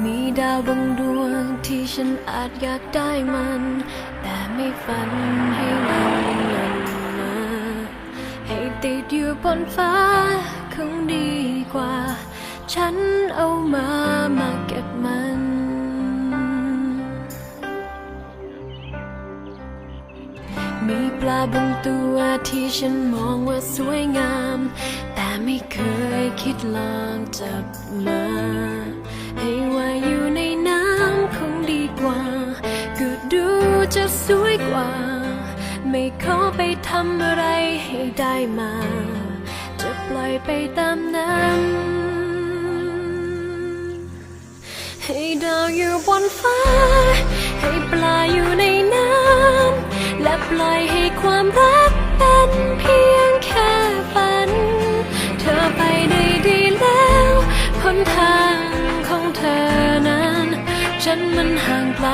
มีดาวบางดวงที่ฉันอาจอยากได้มัน แต่ไม่ฝันให้มันนั้นมาให้ติดอยู่บนฟ้าคงดีกว่า ฉันเอามามาเก็บมันมีปลาบางตัวที่ฉันมองว่าสวยงาม แต่ไม่เคยคิดลองจับมา จะสวยกว่า ไม่ขอไปทำอะไรให้ได้มา จะปล่อยไปตามนั้น ให้ดาวอยู่บนฟ้า ให้ปลาอยู่ในน้ำ และปล่อยให้ความรักเป็นเพียงแค่ฝัน เธอไปได้ดีแล้วหนทางของเธอนั้น ฉันมันห่างไกล